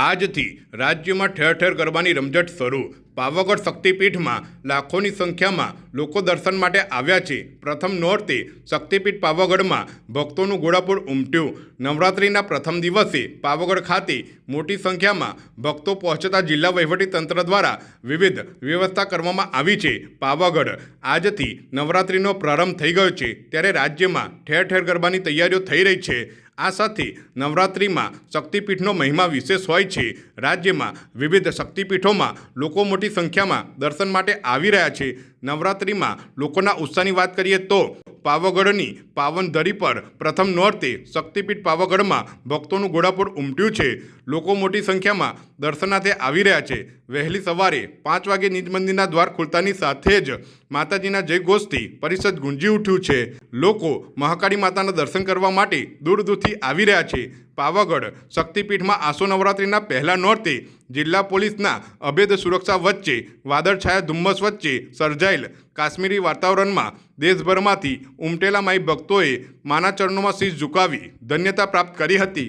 આજથી રાજ્યમાં ઠેર ઠેર ગરબાની રમઝટ શરૂ. પાવાગઢ શક્તિપીઠમાં લાખોની સંખ્યામાં લોકો દર્શન માટે આવ્યા છે. પ્રથમ નોરતે શક્તિપીઠ પાવાગઢમાં ભક્તોનું ઘોડાપુર ઉમટ્યું. નવરાત્રિના પ્રથમ દિવસે પાવાગઢ ખાતે મોટી સંખ્યામાં ભક્તો પહોંચતા જિલ્લા વહીવટી તંત્ર દ્વારા વિવિધ વ્યવસ્થા કરવામાં આવી છે. પાવાગઢ આજથી નવરાત્રિનો પ્રારંભ થઈ ગયો છે. ત્યારે રાજ્યમાં ઠેર ઠેર ગરબાની તૈયારીઓ થઈ રહી છે. આ સાથે નવરાત્રિમાં શક્તિપીઠનો મહિમા વિશેષ હોય છે. રાજ્યમાં વિવિધ શક્તિપીઠોમાં લોકો મોટી સંખ્યામાં દર્શન માટે આવી રહ્યા છે. નવરાત્રિમાં લોકોના ઉત્સાહની વાત કરીએ તો પાવાગઢની પાવન ધરી પર પ્રથમ નોરતે શક્તિપીઠ પાવાગઢમાં ભક્તોનું ઘોડાપુર ઉમટ્યું છે. લોકો મોટી સંખ્યામાં દર્શનાર્થે આવી રહ્યા છે. વહેલી સવારે પાંચ વાગે નિજ મંદિરના દ્વાર ખુલતાની સાથે જ માતાજીના જય ઘોષથી પરિષદ ગુંજી ઉઠ્યું છે. લોકો મહાકાળી માતાના દર્શન કરવા માટે દૂર દૂરથી આવી રહ્યા છે. પાવાગઢ શક્તિપીઠમાં આસો નવરાત્રિના પહેલા નોરતે જિલ્લા પોલીસના અભેદ સુરક્ષા વચ્ચે વાદળછાયા ધુમ્મસ વચ્ચે સર્જાયેલ કાશ્મીરી વાતાવરણમાં દેશભરમાંથી ઉમટેલા માઈ ભક્તોએ માના ચરણોમાં શીશ ઝુકાવી ધન્યતા પ્રાપ્ત કરી હતી.